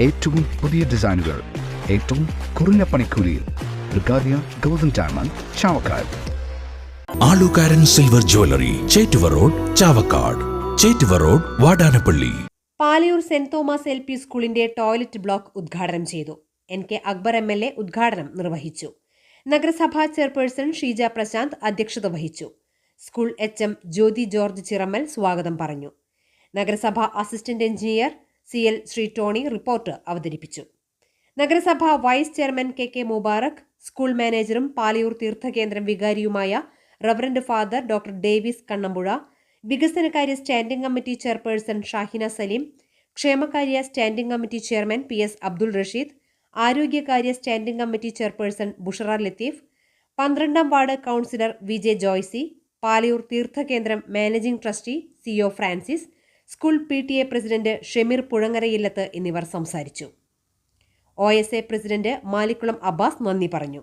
ഏറ്റവും പുതിയ ഡിസൈനുകൾ ഏറ്റവും കുറഞ്ഞ പണിക്കൂലിയിൽ. ബ്രിഗാദിയ golden diamond Chavakkad. ആലുകാരൻ silver jewellery Chettuva road Chavakkad. Chettuva road Vadanappally. Palayur saint Thomas L P സ്കൂളിന്റെ ടോയ്ലറ്റ് ബ്ലോക്ക് ഉദ്ഘാടനം ചെയ്തു. N K Akbar M L A ഉദ്ഘാടനം നിർവഹിച്ചു. നഗരസഭാ ചെയർപേഴ്സൺ ഷീജ പ്രശാന്ത് അധ്യക്ഷത വഹിച്ചു. School H M Jyothi George Chirammal സ്വാഗതം പറഞ്ഞു. നഗരസഭാ assistant engineer C L Shri Tony report അവതരിപ്പിച്ചു. നഗരസഭ vice chairman K K Mubarak school മാനേജറും Paliyur തീർത്ഥകേന്ദ്രം വികാരിയുമായ reverend father doctor Davis Kannampuzha വികസനകാര്യ standing committee chairperson Shahina Saleem ക്ഷേമകാര്യ standing committee chairman P S Abdul Rasheed ആരോഗ്യകാര്യ standing committee chairperson Bushra Latheef പന്ത്രണ്ടാം ward councillor V J Joicy Palayur തീർത്ഥകേന്ദ്രം managing trustee C O Francis school P T A president Shemeer Puzhangarayillath എന്നിവർ സംസാരിച്ചു. O S A president Malikkulam Abbas നന്ദി പറഞ്ഞു.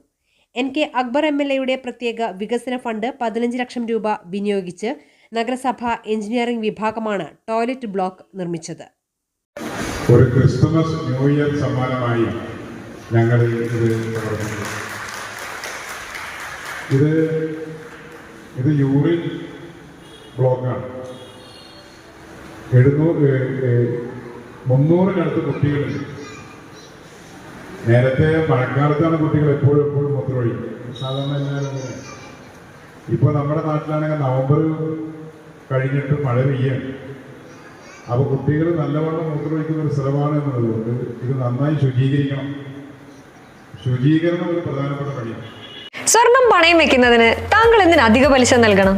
N K Akbar M L എയുടെ പ്രത്യേക വികസന fund പതിനഞ്ച് ലക്ഷം രൂപ വിനിയോഗിച്ച് നഗരസഭ എഞ്ചിനീയറിംഗ് വിഭാഗമാണ് ടോയ്ലറ്റ് ബ്ലോക്ക് നിർമ്മിച്ചത്. ഒരു ക്രിസ്തുമസ് ന്യൂ ഇയർ സമ്മാനമായി ഞങ്ങൾ ഇത് ഇത് ഇത് യൂറിൻ ബ്ലോക്കാണ്. എഴുന്നൂറ് മുന്നൂറിനടുത്ത് കുട്ടികൾ നേരത്തെ മഴക്കാലത്താണ് കുട്ടികൾ എപ്പോഴും എപ്പോഴും മൂത്രമൊഴിക്കും സാധാരണ എല്ലാവരും. ഇപ്പോൾ നമ്മുടെ നാട്ടിലാണെങ്കിൽ നവംബർ കഴിഞ്ഞിട്ട് മഴ പെയ്യാണ്. അപ്പോൾ കുട്ടികൾ നല്ലവണ്ണം മൂത്രമൊഴിക്കുന്ന ഒരു സ്ഥലമാണ് എന്നുള്ളതുകൊണ്ട് ഇത് നന്നായി ശുചീകരിക്കണം. ശുചീകരണം ഒരു പ്രധാനപ്പെട്ട പണിയാണ്. സ്വർണം പണയം വെക്കുന്നതിന് താങ്കൾ എന്തിന് അധിക പലിശ നൽകണം?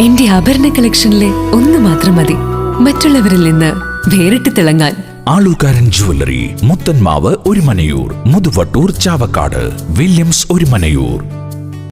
എന്റെ ആഭരണ കളക്ഷനിലെ ഒന്ന് മാത്രം മതി. മറ്റുള്ളവരിൽ നിന്ന് വേറിട്ട് തിളങ്ങാൻ. ആലുകാരൻ ജുവല്ലറി മുത്തൻമാവ് ഒരു മനയൂർ മുതുവട്ടൂർ ചാവക്കാട് വില്യംസ് ഒരു മനയൂർ.